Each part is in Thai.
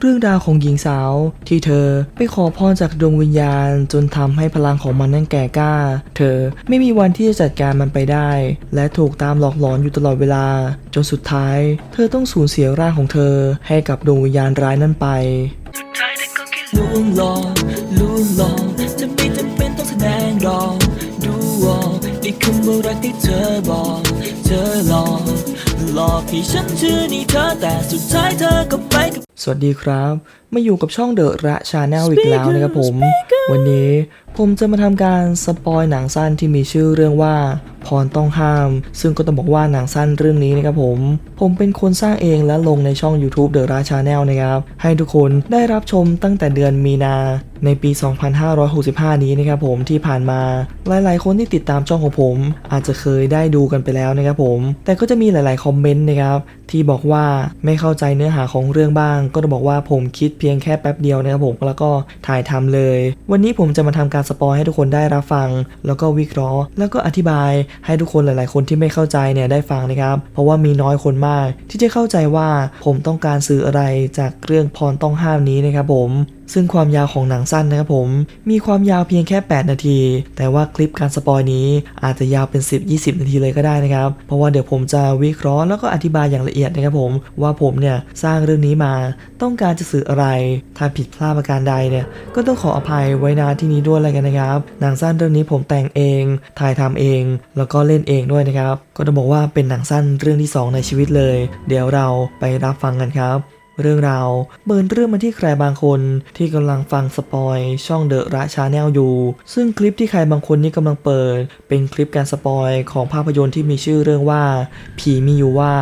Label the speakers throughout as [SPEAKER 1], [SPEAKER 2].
[SPEAKER 1] เรื่องราวของหญิงสาวที่เธอไปขอพรจากดวงวิญญาณ จนทำให้พลังของมันนั้นแก่กล้า เธอไม่มีวันที่จะจัดการมันไปได้ และถูกตามหลอกหลอนอยู่ตลอดเวลา จนสุดท้าย เธอต้องสูญเสียร่างของเธอให้กับดวงวิญญาณร้ายนั้นไป
[SPEAKER 2] ลุงหลอกลุงหลอกจะไม่จำเป็นต้องแสดงหรอกดูออกในคำว่ารักที่เธอบอก เธอหลอกหลอกให้ฉันเชื่อในเธอแต่สุดท้ายเธอก็ไปกับ
[SPEAKER 1] วัสดีครับ มาอยู่กับช่องเดอะระชาแนลอีกแล้วนะครับผม วันนี้ผมจะมาทำการสปอยหนังสั้นที่มีชื่อเรื่องว่า พรต้องห้าม ซึ่งก็ต้องบอกว่าหนังสั้นเรื่องนี้นะครับผม ผมเป็นคนสร้างเองและลงในช่อง YouTube เดอะราชาแนลนะครับ ให้ทุกคนได้รับชมตั้งแต่เดือนมีนาในปี 2565 นี้นะครับผมที่ผ่านมา หลายๆ คนที่ติดตามช่องของผม อาจจะเคยได้ดูกันไปแล้วนะครับผม แต่ก็จะมีหลาย ๆ คอมเมนต์นะครับที่บอกว่าไม่เข้าใจเนื้อหาของเรื่องบ้าง ก็ต้องบอกว่าผมคิดเพียงแค่แป๊บเดียวนะครับผมแล้วก็ถ่ายทำเลย วันนี้ผมจะมาทำการสปอยให้ทุกคนได้รับฟัง แล้วก็วิเคราะห์ แล้วก็อธิบายให้ทุกคนหลาย ๆ คนที่ไม่เข้าใจเนี่ยได้ฟังนะครับ เพราะว่ามีน้อยคนมาก ที่จะเข้าใจว่าผมต้องการสื่ออะไรจากเรื่องพรต้องห้ามนี้นะครับผม ซึ่งความยาวของหนังสั้นนะครับผม มีความยาวเพียงแค่ 8 นาที แต่ว่าคลิปการสปอยนี้อาจจะยาวเป็น 10-20 นาทีเลยก็ได้นะครับ เพราะว่าเดี๋ยวผมจะวิเคราะห์แล้วก็อธิบายอย่างละเอียดนะครับผม ว่าผมเนี่ยสร้างเรื่องนี้มาต้องการจะสื่ออะไร ถ้าผิดพลาดประการใดเนี่ย ก็ต้องขออภัยไว้นาที่นี้ด้วยเลยกันนะครับ หนังสั้นเรื่องนี้ผมแต่งเอง ถ่ายทำเอง แล้วก็เล่นเองด้วยนะครับ ก็ต้องบอกว่าเป็นหนังสั้นเรื่องที่สองในชีวิตเลย เดี๋ยวเราไปรับฟังกันครับ เรื่องราวเบิร์นเรื่องมาที่ใครบางคนที่กำลังฟังสปอยช่องเดอะระชาแนลอยู่ ซึ่งคลิปที่ใครบางคนนี้กำลังเปิด เป็นคลิปการสปอยของภาพยนตร์ที่มีชื่อเรื่องว่า ผีมีอยู่ว่า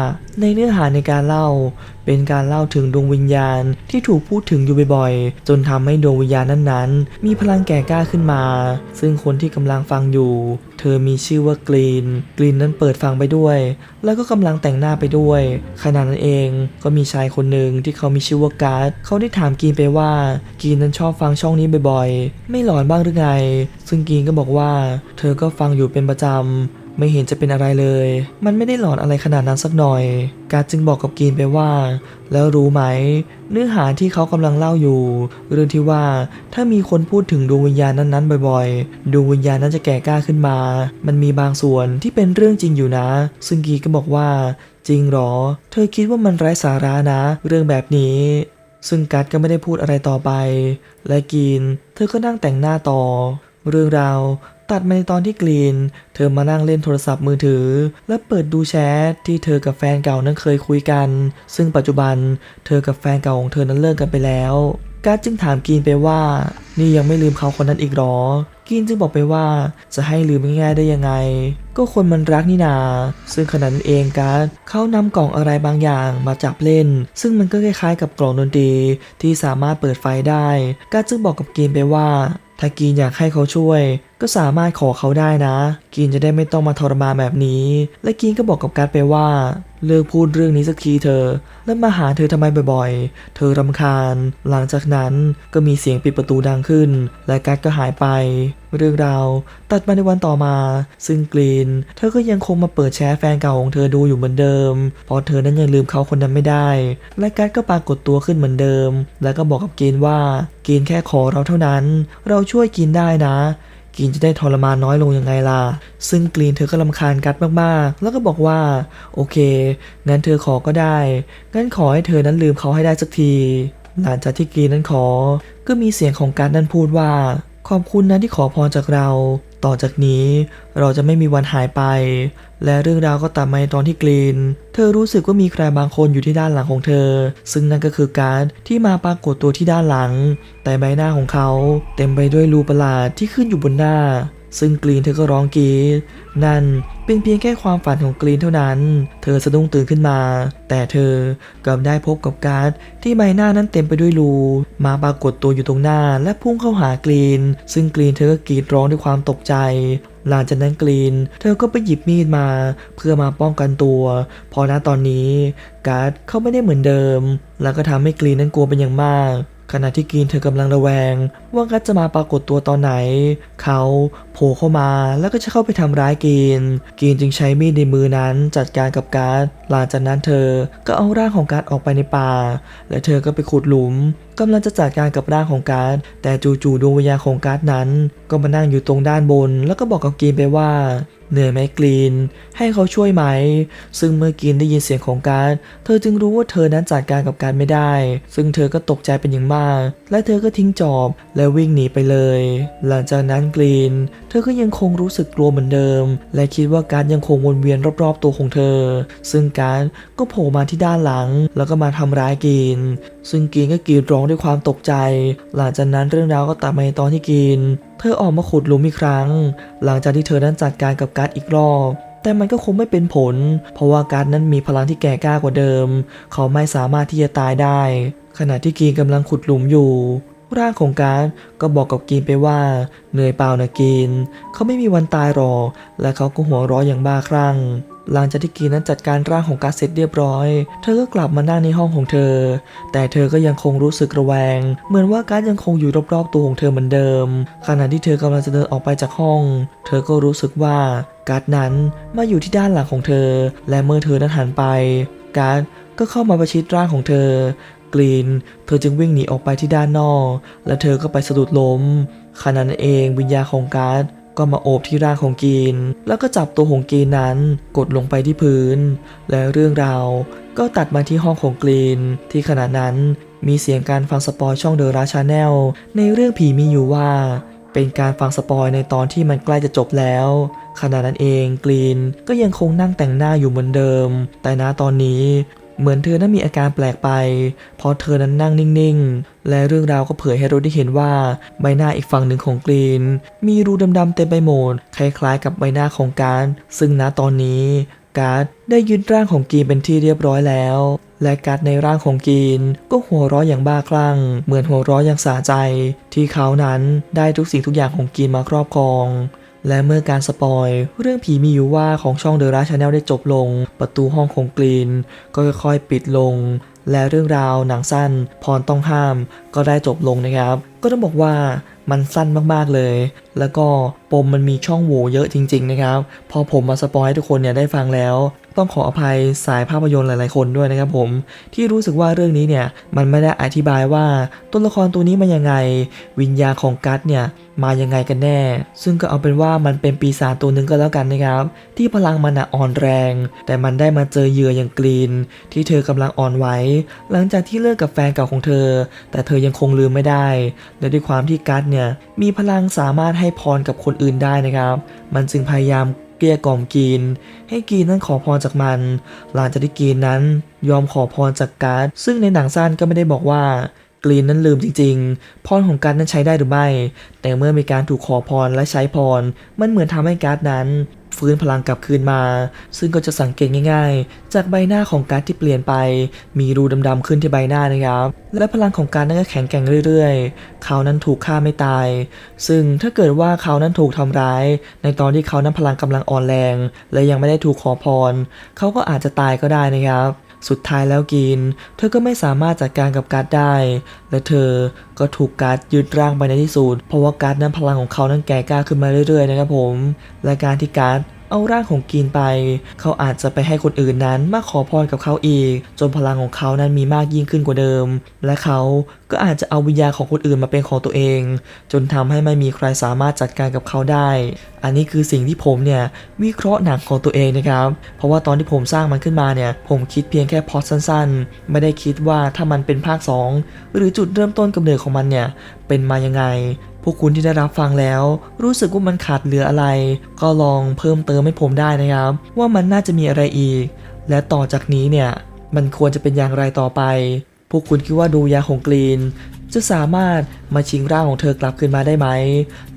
[SPEAKER 1] ในเนื้อหาในการเล่าเป็นการเล่าถึงดวงวิญญาณที่ถูกพูดถึงอยู่บ่อยๆ จนทำให้ดวงวิญญาณนั้นๆ มีพลังแก่กล้าขึ้นมา ซึ่งคนที่กำลังฟังอยู่ เธอมีชื่อว่ากรีน กรีนนั้นเปิดฟังไปด้วย แล้วก็กำลังแต่งหน้าไปด้วย ขณะนั้นเองก็มีชายคนหนึ่งที่เขามีชื่อว่าการ์ดเขาได้ถามกรีนไปว่า กรีนนั้นชอบฟังช่องนี้บ่อยๆ ไม่หลอนบ้างหรือไง ซึ่งกรีนก็บอกว่า เธอก็ฟังอยู่เป็นประจำ ไม่เห็นจะเป็นอะไรเลย มันไม่ได้หลอนอะไรขนาดนั้นสักหน่อย การดจึงบอกกับกีนไปว่า แล้วรู้ไหม เนื้อหาที่เขากำลังเล่าอยู่ เรื่องที่ว่าถ้ามีคนพูดถึงดวงวิญญาณนั้นๆ บ่อยๆ ดวงวิญญาณนั้นจะแก่กล้าขึ้นมา มันมีบางส่วนที่เป็นเรื่องจริงอยู่นะ ซึ่งกีนก็บอกว่า จริงหรอ เธอคิดว่ามันไร้สาระนะ เรื่องแบบนี้ซึ่งกัดก็ไม่ได้พูดอะไรต่อไป และกีน เธอก็นั่งแต่งหน้าต่อ เรื่องราว ตัดมาในตอนที่กรีน เธอมานั่งเล่นโทรศัพท์มือถือ และเปิดดูแชทที่เธอกับแฟนเก่านั้นเคยคุยกัน ซึ่งปัจจุบันเธอกับแฟนเก่าของเธอนั้นเลิกกันไปแล้วการจึงถามกรีนไปว่า นี่ยังไม่ลืมเขาคนนั้นอีกหรอกรีนจึงบอกไปว่าจะให้ลืมง่ายๆได้ยังไง ก็คนมันรักนี่นา ซึ่งขณะนั้นเองการเขานำกล่องอะไรบางอย่างมาจับเล่น ซึ่งมันก็คล้ายๆกับกล่องดนตรีที่สามารถเปิดไฟได้ การจึงบอกกับกรีนไปว่า ถ้ากีนอยากให้เขาช่วย ก็สามารถขอเขาได้นะกีนจะได้ไม่ต้องมาทรมานแบบนี้ และกีนก็บอกกับกัดไปว่า เลิกพูดเรื่องนี้สักทีเธอ แล้วมาหาเธอทำไมบ่อยๆ เธอรำคาญ หลังจากนั้นก็มีเสียงปิดประตูดังขึ้น และกัดก็หายไปเรื่องราวตัดมาในวันต่อมา ซึ่งกรีน เธอก็ยังคงมาเปิดแชร์แฟนเก่าของเธอดูอยู่เหมือนเดิม เพราะเธอนั้นยังลืมเขาคนนั้นไม่ได้ และกัดก็ปรากฏตัวขึ้นเหมือนเดิม แล้วก็บอกกับกรีนว่า กรีนแค่ขอเราเท่านั้น เราช่วยกินได้นะ กีนจะได้ทรมานน้อยลงยังไงล่ะ ซึ่งกรีนเธอก็ลำคาญกัดมากๆ แล้วก็บอกว่า โอเค งั้นเธอขอก็ได้ งั้นขอให้เธอนั้นลืมเขาให้ได้สักที หลังจากที่กรีนนั้นขอ ก็มีเสียงของกัดนั้นพูดว่า ขอบคุณนะที่ขอพรจากเรา ต่อจากนี้เราจะไม่มีวันหายไป และเรื่องราวก็ตามมาในตอนที่กรีน เธอรู้สึกว่ามีใครบางคนอยู่ที่ด้านหลังของเธอ ซึ่งนั่นก็คือการที่มาปรากฏตัวที่ด้านหลัง แต่ใบหน้าของเขาเต็มไปด้วยรูประหลาดที่ขึ้นอยู่บนหน้า ซึ่งกรีนเธอก็ร้องกรีดนั่นเป็นเพียงแค่ความฝันของกรีนเท่านั้น เธอสะดุ้งตื่นขึ้นมา แต่เธอกลับได้พบกับการ์ดที่ใบหน้านั้นเต็มไปด้วยรูมาปรากฏตัวอยู่ตรงหน้าและพุ่งเข้าหากรีน ซึ่งกรีนเธอก็กรีดร้องด้วยความตกใจหลังจากนั้นกรีน เธอก็ไปหยิบมีดมา เพื่อมาป้องกันตัว พอณตอนนี้การ์ดเขาไม่ได้เหมือนเดิม แล้วก็ทำให้กรีนนั้นกลัวเป็นอย่างมาก ขณะที่กรีนเธอกำลังระแวง ว่ากัตจะมาปรากฏตัวตอนไหน เขาโผล่เข้ามาแล้วก็จะเข้าไปทำร้ายกรีนกรีนจึงใช้มีดในมือนั้นจัดการกับการหลังจากนั้นเธอก็เอาร่างของการออกไปในป่า และเธอก็ไปขุดหลุมกำลังจะจัดการกับร่างของการ์ดแต่จู่ๆดวงวิญญาณของการ์ดนั้น ก็มานั่งอยู่ตรงด้านบน แล้วก็บอกกับกรีนไปว่าเหนื่อยไหมกรีน ให้เขาช่วยไหม ซึ่งเมื่อกรีนได้ยินเสียงของการ์ดเธอจึงรู้ว่าเธอนั้นจัดการกับการไม่ได้ ซึ่งเธอก็ตกใจเป็นอย่างมาก และเธอก็ทิ้งจอบและวิ่งหนีไปเลย หลังจากนั้นกรีน เธอก็ยังคงรู้สึกกลัวเหมือนเดิม และคิดว่าการดยังคงวนเวียนรอบๆตัวของเธอ ซึ่งการดก็โผล่มาที่ด้านหลัง แล้วก็มาทำร้ายกรีน ซึ่งกรีนก็กรีดร้องด้วยความตกใจ หลังจากนั้นเรื่องราวก็ตัดมาในตอนที่กรีนเธอออกมาขุดหลุมอีกครั้ง หลังจากที่เธอนั้นจัดการกับการ์ดอีกรอบแต่มันก็คงไม่เป็นผล เพราะว่าการ์ดนั้นมีพลังที่แก่กล้ากว่าเดิม เขาไม่สามารถที่จะตายได้ ขณะที่กีนกำลังขุดหลุมอยู่ ร่างของการ์ดก็บอกกับกีนไปว่า เหนื่อยเปล่านะกีน เขาไม่มีวันตายหรอก และเขาก็หัวเร้ออย่างบ้าคลั่ง หลังจากที่กีนั้นจัดการร่างของกาดเสร็จเรียบร้อย เธอก็กลับมานั่งในห้องของเธอ แต่เธอก็ยังคงรู้สึกระแวง เหมือนว่าการ์ดยังคงอยู่รอบๆตัวของเธอเหมือนเดิม ขณะที่เธอกำลังจะเดินออกไปจากห้อง เธอก็รู้สึกว่าการ์ดนั้นมาอยู่ที่ด้านหลังของเธอ และเมื่อเธอนั้นหันไป การ์ดก็เข้ามาประชิดร่างของเธอกรีน เธอจึงวิ่งหนีออกไปที่ด้านนอก และเธอก็ไปสะดุดล้มขณะนั้นเองวิญญาณของการ์ด ก็มาโอบที่ร่างของกีน แล้วก็จับตัวของกีนนั้นกดลงไปที่พื้น และเรื่องราวก็ตัดมาที่ห้องของกรีน ที่ขณะนั้นมีเสียงการฟังสปอยช่องเดอะราชาแนลในเรื่องผีมีอยู่ว่า เป็นการฟังสปอยในตอนที่มันใกล้จะจบแล้วขณะนั้นเองกรีนก็ยังคงนั่งแต่งหน้าอยู่เหมือนเดิม แต่ณตอนนี้ เหมือนเธอนั้นมีอาการแปลกไป เพราะเธอนั้นนั่งนิ่งๆ และเรื่องราวก็เผยให้เราได้เห็นว่าใบหน้าอีกฝั่งหนึ่งของกรีน มีรูดำๆเต็มไปหมด คล้ายๆ กับใบหน้าของการ ซึ่งณตอนนี้การ์ดได้ยึดร่างของกรีนเป็นที่เรียบร้อยแล้ว และการ์ดในร่างของกรีนก็หัวเราะอย่างบ้าคลั่ง เหมือนหัวเราะอย่างสะใจ ที่เขานั้นได้ทุกสิ่งทุกอย่างของกรีนมาครอบครอง และเมื่อการสปอยเรื่องผีมีอยู่ว่าของช่องเดอะราชาแนลได้จบลง ประตูห้องของกรีนก็ค่อยๆปิดลง และเรื่องราวหนังสั้นพรต้องห้ามก็ได้จบลงนะครับ ก็ต้องบอกว่า มันสั้นมากๆเลย แล้วก็ปมมันมีช่องโหว่เยอะจริง ๆ นะครับ พอผมมาสปอยให้ทุกคนเนี่ยได้ฟังแล้ว ต้องขออภัยสายภาพยนตร์หลายๆคนด้วยนะครับผม ที่รู้สึกว่าเรื่องนี้เนี่ยมันไม่ได้อธิบายว่าตัวละครตัวนี้มายังไง วิญญาณของกัสเนี่ยมายังไงกันแน่ ซึ่งก็เอาเป็นว่ามันเป็นปีศาจตัวหนึ่งก็แล้วกันนะครับ ที่พลังมันอ่อนแรง แต่มันได้มาเจอเหยื่ออย่างกรีน ที่เธอกำลังอ่อนไหวหลังจากที่เลิกกับแฟนเก่าของเธอ แต่เธอยังคงลืมไม่ได้และด้วยความที่กัสเนี่ยมีพลังสามารถให้พรกับคนอื่นได้นะครับ มันจึงพยายามเกลี้ยกล่อมกรีน ให้กรีนนั้นขอพรจากมัน หลังจากที่กีนนั้นยอมขอพรจากการ์ดซึ่งในหนังสั้นก็ไม่ได้บอกว่ากรีนนั้นลืมจริงๆ พรของการ์ดนั้นใช้ได้หรือไม่ แต่เมื่อมีการถูกขอพรและใช้พร มันเหมือนทำให้การ์ดนั้น ฟื้นพลังกลับคืนมา ซึ่งก็จะสังเกตง่าย ๆ จากใบหน้าของการที่เปลี่ยนไป มีรูดำๆขึ้นที่ใบหน้านะครับ และพลังของการนั้นก็แข็งแกร่งเรื่อยๆ เขานั้นถูกฆ่าไม่ตาย ซึ่งถ้าเกิดว่าเขานั้นถูกทำร้าย ในตอนที่เขานั้นพลังกำลังอ่อนแรง และยังไม่ได้ถูกขอพร เขาก็อาจจะตายก็ได้นะครับ สุดท้ายแล้วกิน เธอก็ไม่สามารถจัดการกับการ์ดได้ และเธอก็ถูกการ์ดยึดร่างไปในที่สุดเพราะว่าการ์ดนั้นพลังของเขานั้นแก่กล้าขึ้นมาเรื่อยๆนะครับผม และการที่การ์ดเอาร่างของกินไป เขาอาจจะไปให้คนอื่นนั้นมาขอพรกับเขาอีก จนพลังของเขานั้นมีมากยิ่งขึ้นกว่าเดิม และเขา ก็อาจจะเอาวิญญาณของคนอื่นมาเป็นของตัวเอง จนทำให้ไม่มีใครสามารถจัดการกับเขาได้ อันนี้คือสิ่งที่ผมเนี่ยวิเคราะห์หนังของตัวเองนะครับ เพราะว่าตอนที่ผมสร้างมันขึ้นมาเนี่ย ผมคิดเพียงแค่พอสั้นๆ ไม่ได้คิดว่าถ้ามันเป็นภาค 2 หรือจุดเริ่มต้นกำเนิดของมันเนี่ยเป็นมายังไงพวกคุณที่ได้รับฟังแล้ว รู้สึกว่ามันขาดเหลืออะไร ก็ลองเพิ่มเติมให้ผมได้นะครับ ว่ามันน่าจะมีอะไรอีก และต่อจากนี้เนี่ยมันควรจะเป็นอย่างไรต่อไป วกคุณคิดว่าดูยาของกรีน จะสามารถมาชิงร่างของเธอกลับคืนมาได้ไหม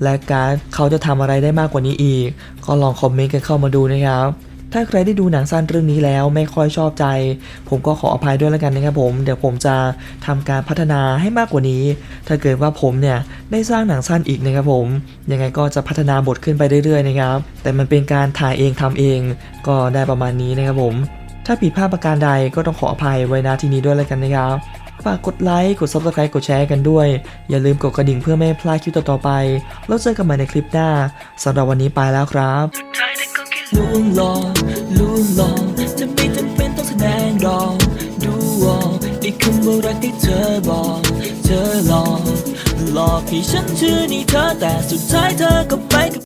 [SPEAKER 1] และการเขาจะทำอะไรได้มากกว่านี้อีก ก็ลองคอมเมนต์กันเข้ามาดูนะครับ ถ้าใครได้ดูหนังสั้นเรื่องนี้แล้วไม่ค่อยชอบใจ ผมก็ขออภัยด้วยแล้วกันนะครับผม เดี๋ยวผมจะทำการพัฒนาให้มากกว่านี้ ถ้าเกิดว่าผมเนี่ยได้สร้างหนังสั้นอีกนะครับผม ยังไงก็จะพัฒนาบทขึ้นไปเรื่อยๆนะครับ แต่มันเป็นการถ่ายเองทำเอง ก็ได้ประมาณนี้นะครับผม ถ้าผิดพลาดประการใดก็ต้องขออภัยไว้ณที่นี้ด้วยแล้วกันนะครับฝากกดไลค์ กด subscribe กดแชร์กันด้วย อย่าลืมกดกระดิ่งเพื่อไม่พลาดคลิปต่อๆไป แล้วเจอกันใหม่ในคลิปหน้าสำหรับวันนี้ไปแล้วครับ
[SPEAKER 2] สุดท้ายเธอก็แค่ลวงหลอกลวงหลอกจะไม่จำเป็นต้องแสดงหรอกดูออกในคำว่ารักที่เธอบอก เธอหลอกหลอกให้ฉันเชื่อในเธอแต่สุดท้ายเธอก็ไปกับ